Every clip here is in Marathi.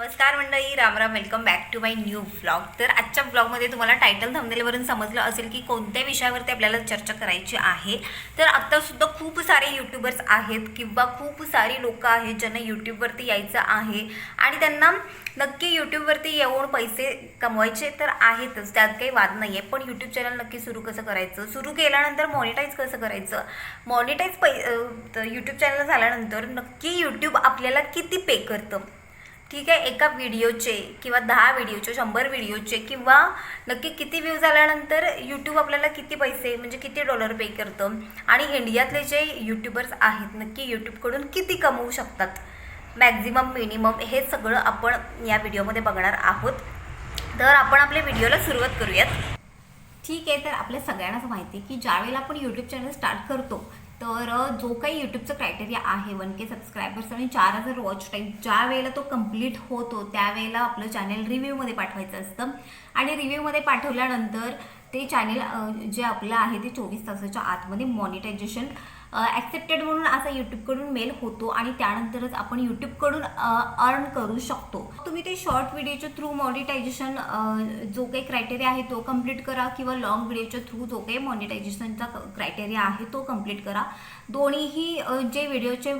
नमस्कार मंडळी रामराम welcome back to my new blog तर आजच्या ब्लॉगमध्ये तुम्हाला टायटल थंबनेलवरून समजलं असेल की कोणत्या विषयावरती आपल्याला चर्चा करायची आहे. तर आत्तासुद्धा खूप सारे यूट्यूबर्स आहेत किंवा खूप सारी लोक आहेत ज्यांना यूट्यूबवरती यायचं आहे. आणि त्यांना नक्की यूट्यूबवरती येऊन पैसे कमवायचे तर आहेतच त्यात काही वाद नाही आहे पण यूट्यूब चॅनल नक्की सुरू कसं करायचं? सुरू केल्यानंतर मॉनिटाईज कसं करायचं? मॉनिटाईज पै यूट्यूब चॅनल झाल्यानंतर नक्की यूट्यूब आपल्याला किती पे करतं? ठीक आहे? एका व्हिडिओचे किंवा दहा व्हिडिओचे शंभर व्हिडिओचे किंवा नक्की किती व्ह्यूज आल्यानंतर यूट्यूब आपल्याला किती पैसे म्हणजे किती डॉलर पे करतं? आणि इंडियातले जे यूट्यूबर्स आहेत नक्की यूट्यूबकडून किती कमवू शकतात? मॅक्झिमम मिनिमम हे सगळं आपण या व्हिडिओमध्ये बघणार आहोत. तर आपण आपल्या व्हिडिओला सुरुवात करूयात. ठीक आहे तर आपल्या सगळ्यांनाच माहिती आहे की ज्यावेळेला आपण यूट्यूब चॅनल स्टार्ट करतो तर जो काही यूट्यूबचा क्रायटेरिया आहे वन के सबस्क्रायबर्स आणि चार हजार वॉच टाईम ज्या वेळेला तो कंप्लीट होतो त्यावेळेला आपलं चॅनल रिव्ह्यूमध्ये पाठवायचं असतं. आणि रिव्ह्यूमध्ये पाठवल्यानंतर ते चॅनेल जे आपलं आहे ते चोवीस तासाच्या आतमध्ये मॉनिटायझेशन ॲक्सेप्टेड म्हणून असा यूट्यूबकडून मेल होतो आणि त्यानंतरच आपण यूट्यूबकडून अर्न करू शकतो. तुम्ही ते शॉर्ट व्हिडिओच्या थ्रू मॉनिटायझेशन जो काही क्रायटेरिया आहे तो कंप्लीट करा किंवा लॉंग व्हिडिओच्या थ्रू जो काही मॉनिटायझेशनचा क्रायटेरिया आहे तो कंप्लीट करा. दोन्हीही जे व्हिडिओचे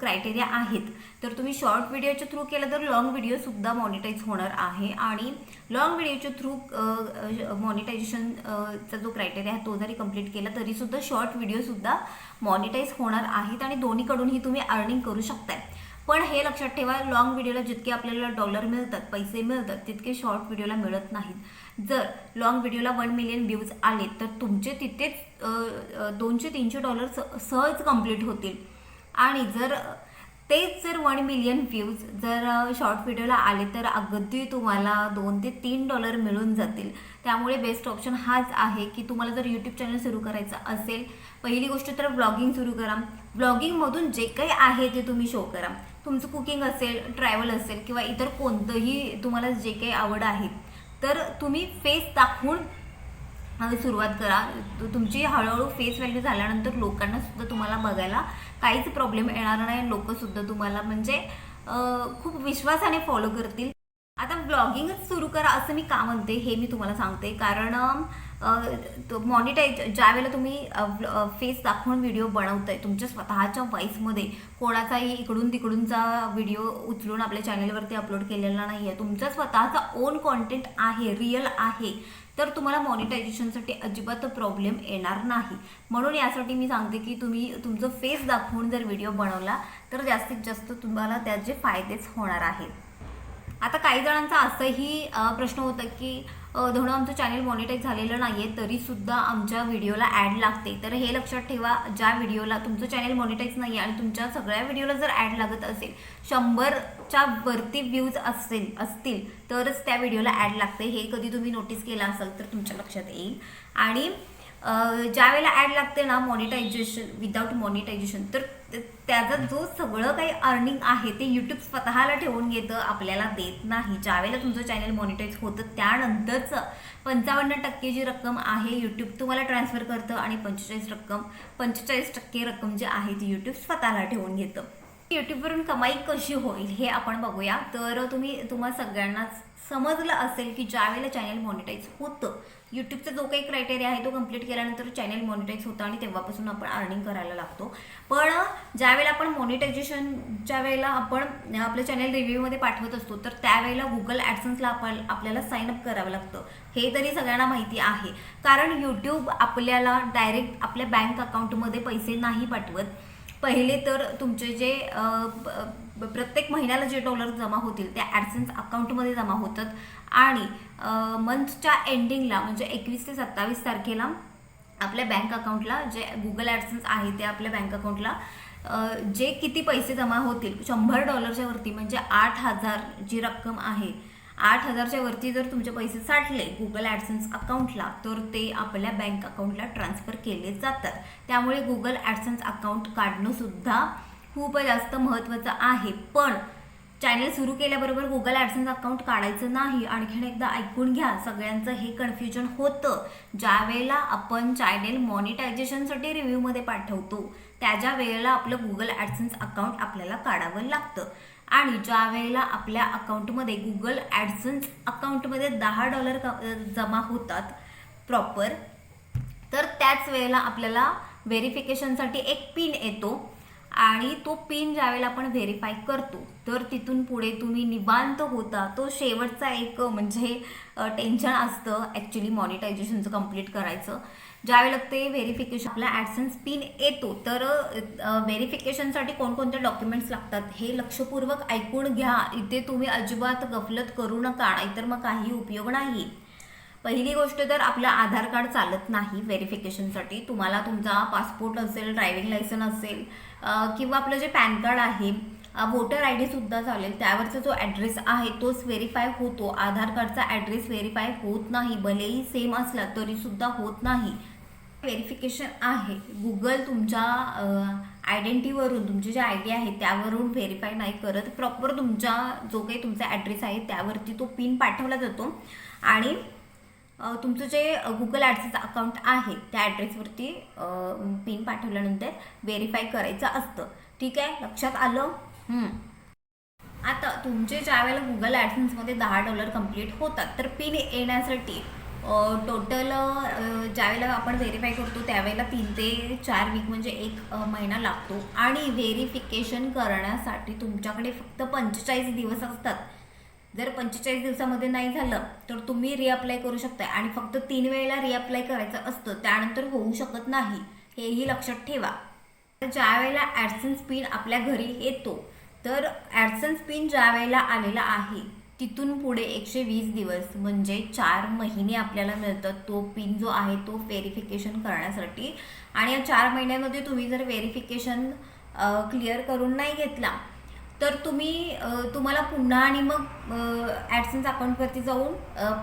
क्रायटेरिया आहेत तर तुम्ही शॉर्ट व्हिडिओच्या थ्रू केलं तर लॉंग व्हिडिओसुद्धा मॉनिटाईज होणार आहे. आणि लॉंग व्हिडिओच्या थ्रू मॉनिटायझेशनचा जो क्रायटेरिया आहे तो जरी कंप्लीट केला तरीसुद्धा शॉर्ट व्हिडिओसुद्धा मॉनिटाईज होणार आहेत आणि दोन्हीकडूनही तुम्ही अर्निंग करू शकताय. पण हे लक्षात ठेवा लॉंग व्हिडिओला जितके आपल्याला डॉलर मिळतात पैसे मिळतात तितके शॉर्ट व्हिडिओला मिळत नाहीत. जर लॉंग व्हिडिओला वन मिलियन व्ह्यूज आले तर तुमचे तिथेच दोनशे तीनशे डॉलर सहज कंप्लीट होतील. आणि जर तेच जर वन मिलियन व्ह्यूज जर शॉर्ट व्हिडिओला आले तर अगदी तुम्हाला दोन ते तीन डॉलर मिळून जातील. त्यामुळे बेस्ट ऑप्शन हाच आहे की तुम्हाला जर यूट्यूब चॅनल सुरू करायचं असेल पहिली गोष्ट तर ब्लॉगिंग सुरू करा. ब्लॉगिंगमधून जे काही आहे ते तुम्ही शो करा. तुमचं कुकिंग असेल ट्रॅव्हल असेल किंवा इतर कोणतंही तुम्हाला जे काही आवड आहे तर तुम्ही फेस दाखवून सुरुवात करा. तुमची हळूहळू फेस व्हॅल्यू झाल्यानंतर लोकांना सुद्धा तुम्हाला बघायला काहीच प्रॉब्लेम येणार नाही. लोकंसुद्धा तुम्हाला म्हणजे खूप विश्वासाने फॉलो करतील. आता ब्लॉगिंगच सुरू करा असं मी का म्हणते हे मी तुम्हाला सांगते. कारण मॉनिटाईज ज्यावेळेला तुम्ही फेस दाखवून व्हिडिओ बनवताय तुमच्या स्वतःच्या व्हॉईसमध्ये कोणाचाही इकडून तिकडूनचा व्हिडिओ उचलून आपल्या चॅनलवरती अपलोड केलेला नाही आहे तुमचा स्वतःचा ओन कॉन्टेंट आहे रिअल आहे तर तुम्हाला मॉनिटायझेशनसाठी अजिबात प्रॉब्लेम येणार नाही. म्हणून यासाठी मी सांगते की तुम्ही तुमचं फेस दाखवून जर व्हिडिओ बनवला तर जास्तीत जास्त तुम्हाला त्याचे फायदेच होणार आहेत. आता काही जणांचा असंही प्रश्न होता की धोणं आमचं चॅनल मॉनिटाईज झालेलं नाही आहे तरीसुद्धा आमच्या व्हिडिओला ॲड लागते. तर हे लक्षात ठेवा ज्या व्हिडिओला तुमचं चॅनल मॉनिटाईज नाही आहे आणि तुमच्या सगळ्या व्हिडिओला जर ॲड लागत असेल शंभरच्या वरती व्ह्यूज असेल असतील तरच त्या व्हिडिओला ॲड लागते. हे कधी तुम्ही नोटीस केलं असाल तर तुमच्या लक्षात येईल. आणि ज्या वेळेला ॲड लागते ना मॉनिटायझेशन विदाऊट मॉनिटायझेशन तर त्याचा जो सगळं काही अर्निंग आहे ते यूट्यूब स्वतःला ठेवून घेतं आपल्याला देत नाही. ज्यावेळेला तुमचं चॅनल मॉनिटाईज होतं त्यानंतरचं पंचावन्न टक्के जी रक्कम आहे यूट्यूब तुम्हाला ट्रान्सफर करतं आणि पंचेचाळीस रक्कम पंचेचाळीस टक्के रक्कम जी आहे ती यूट्यूब स्वतःला ठेवून घेतं. यूट्यूबवरून कमाई कशी होईल हे आपण बघूया. तर तुम्ही तुम्हा सगळ्यांनाच समजलं असेल की ज्यावेळेला चॅनल मॉनिटाईज होतं यूट्यूबचा जो काही क्रायटेरिया आहे तो कंप्लीट केल्यानंतर चॅनल मॉनिटाईज होतं आणि तेव्हापासून आपण अर्निंग करायला लागतो. पण ज्यावेळेला आपण मॉनिटायझेशनच्या वेळेला आपण आपलं चॅनल रिव्ह्यूमध्ये पाठवत असतो तर त्यावेळेला गुगल ॲडसन्सला आपण आपल्याला साईन अप करावं लागतं. हे तरी सगळ्यांना माहिती आहे. कारण यूट्यूब आपल्याला डायरेक्ट आपल्या बँक अकाउंटमध्ये पैसे नाही पाठवत. पहिले तर तुमचे जे प्रत्येक महिन्याला जे डॉलर जमा होतील त्या ॲडसेन्स अकाउंटमध्ये जमा होतात. आणि मंथच्या एंडिंगला म्हणजे एकवीस ते सत्तावीस तारखेला आपल्या बँक अकाउंटला जे गुगल ॲडसेन्स आहे ते आपल्या बँक अकाउंटला जे किती पैसे जमा होतील शंभर डॉलरच्या वरती म्हणजे आठ हजार जी रक्कम आहे आठ हजारच्या वरती जर तुमचे पैसे साठले गुगल ॲडसन्स अकाउंटला तर ते आपल्या बँक अकाउंटला ट्रान्सफर केले जातात. त्यामुळे गुगल ॲडसेन्स अकाउंट काढणं सुद्धा खूप जास्त महत्त्वाचं आहे. पण चॅनल सुरू केल्याबरोबर गुगल ॲडसन्स अकाउंट काढायचं नाही आणखीन एकदा ऐकून घ्या. सगळ्यांचं हे कन्फ्युजन होतं. ज्या वेळेला आपण चॅनेल मॉनिटायझेशनसाठी रिव्ह्यूमध्ये पाठवतो त्याच्या वेळेला आपलं गुगल ॲडसेन्स अकाउंट आपल्याला काढावं लागतं. आणि ज्या वेळेला आपल्या अकाउंटमध्ये गुगल ॲडसन्स अकाउंटमध्ये दहा डॉलर जमा होतात प्रॉपर तर त्याच वेळेला आपल्याला व्हेरिफिकेशनसाठी एक पिन येतो. आणि तो पिन ज्यावेळेला आपण व्हेरीफाय करतो तर तिथून पुढे तुम्ही निवांत होता. तो शेवटचा एक म्हणजे टेन्शन असतं ॲक्च्युली मॉनिटायझेशनचं कंप्लीट करायचं. ज्यावेळेला ते व्हेरिफिकेशन आपला ॲडसन्स पिन येतो तर व्हेरिफिकेशनसाठी कोणकोणते डॉक्युमेंट्स लागतात हे लक्षपूर्वक ऐकून घ्या. इथे तुम्ही अजिबात गफलत करू नका नाहीतर मग काही उपयोग नाही. पहिली गोष्ट तर आपलं आधार कार्ड चालत नाही व्हेरिफिकेशनसाठी. तुम्हाला तुमचा पासपोर्ट असेल ड्रायव्हिंग लायसन असेल किंवा आपलं जे पॅन कार्ड आहे वोटर आय डीसुद्धा चालेल. त्यावरचा जो ॲड्रेस आहे तोच व्हेरीफाय होतो. आधार कार्डचा ॲड्रेस व्हेरीफाय होत नाही. भलेही सेम असला तरीसुद्धा होत नाही. व्हेरिफिकेशन आहे. गुगल तुमच्या आयडेंटिटीवरून तुमची जी आय डी आहे त्यावरून व्हेरीफाय नाही करत. प्रॉपर तुमच्या जो काही तुमचा ॲड्रेस आहे त्यावरती तो पिन पाठवला जातो. आणि तुमचं जे गुगल ॲडसेस अकाउंट आहे त्या ॲड्रेसवरती पिन पाठवल्यानंतर व्हेरीफाय करायचं असतं. ठीक आहे? लक्षात आलं? आता तुमचे ज्या वेळेला गुगल ॲडसन्समध्ये दहा डॉलर कंप्लीट होतात तर पिन येण्यासाठी टोटल ज्यावेळेला आपण व्हेरीफाय करतो त्यावेळेला तीन ते चार वीक म्हणजे एक महिना लागतो. आणि व्हेरिफिकेशन करण्यासाठी तुमच्याकडे फक्त पंचेचाळीस दिवस असतात. जर पंचेचाळीस दिवसामध्ये नाही झालं तर तुम्ही रिअप्लाय करू शकता आणि फक्त तीन वेळेला रिअप्लाय करायचं असतं त्यानंतर होऊ शकत नाही. हेही लक्षात ठेवा. ज्या वेळेला ॲडसन्स पिन आपल्या घरी येतो तर ॲडसन्स पिन ज्या वेळेला आलेला आहे तिथून पुढे एकशे वीस दिवस म्हणजे चार महिने आपल्याला मिळतात. तो पिन जो आहे तो व्हेरिफिकेशन करण्यासाठी. आणि या चार महिन्यामध्ये तुम्ही जर व्हेरिफिकेशन क्लिअर करून नाही घेतला तर तुम्ही तुम्हाला पुन्हा आणि मग ॲडसन्स अकाउंटवरती जाऊन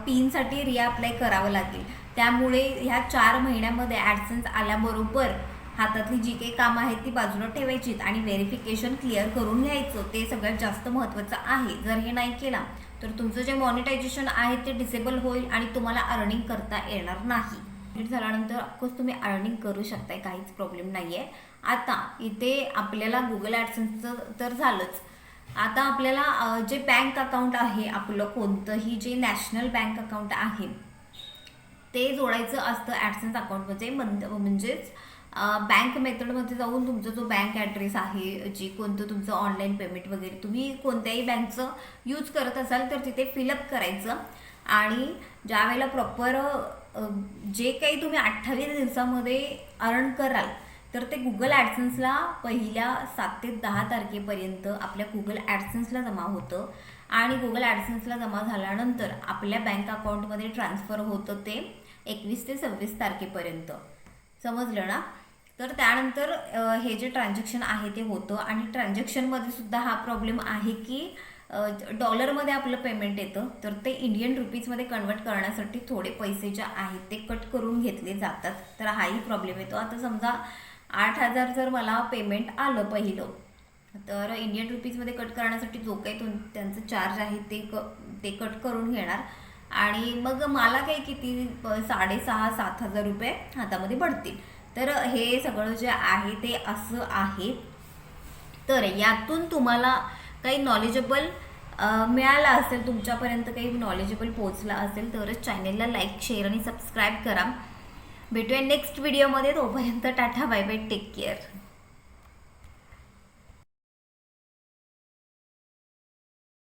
पिनसाठी रिअप्लाय करावं लागेल. त्यामुळे ह्या चार महिन्यामध्ये ॲडसन्स आल्याबरोबर हातातली जी काही कामं आहेत ती बाजूला ठेवायचीत आणि व्हेरिफिकेशन क्लिअर करून घ्यायचं. ते सगळ्यात जास्त महत्त्वाचं आहे. जर हे नाही केला तर तुमचं जे मॉनिटायझेशन आहे ते डिसेबल होईल आणि तुम्हाला अर्निंग करता येणार नाही. कंप्लीट झाल्यानंतर ऑफकोर्स तुम्ही अर्निंग करू शकताय काहीच प्रॉब्लेम नाही आहे आता इथे आपल्याला गुगल ॲडसन्सचं तर झालंच. आता आपल्याला जे बँक अकाउंट आहे आपलं कोणतंही जे नॅशनल बँक अकाउंट आहे ते जोडायचं असतं ॲडसन्स अकाउंटमध्ये म्हणजे म्हणजेच बँक मेथडमध्ये जाऊन तुमचा जो बँक ॲड्रेस आहे जी कोणतं तुमचं ऑनलाईन पेमेंट वगैरे तुम्ही कोणत्याही बँकचं यूज करत असाल तर तिथे फिलअप करायचं. आणि ज्या वेळेला प्रॉपर जे काही तुम्ही अठ्ठावीस दिवसामध्ये अर्न कराल तर ते गुगल ॲडसन्सला पहिल्या सात ते दहा तारखेपर्यंत आपल्या गुगल ॲडसन्सला जमा होतं. आणि गुगल ॲडसन्सला जमा झाल्यानंतर आपल्या बँक अकाउंटमध्ये ट्रान्सफर होतं ते एकवीस ते सव्वीस तारखेपर्यंत. समजलं ना? तर त्यानंतर हे जे ट्रान्झॅक्शन आहे ते होतं. आणि ट्रान्झॅक्शनमध्ये सुद्धा हा प्रॉब्लेम आहे की डॉलरमध्ये आपलं पेमेंट येतं. तर ते इंडियन रुपीजमध्ये कन्वर्ट करण्यासाठी थोडे पैसे जे आहेत ते कट करून घेतले जातात. तर हाही प्रॉब्लेम येतो. आता समजा आठ हजार जर मला पेमेंट आलं पहिलं तर इंडियन रुपीजमध्ये कट करण्यासाठी जो काही तुम त्यांचं चार्ज आहे ते क ते कट करून घेणार. आणि मग मला काही किती साडेसहा सात हजार रुपये हातामध्ये पडतील. तर हे सगळं जे आहे ते असं आहे. तर यातून तुम्हाला काही नॉलेजेबल मिळालं असेल तुमच्यापर्यंत काही नॉलेजेबल पोचला असेल तरच चॅनेलला लाईक शेअर आणि सबस्क्राईब करा. भेटूया नेक्स्ट व्हिडिओमध्ये तोपर्यंत tata bye bye take care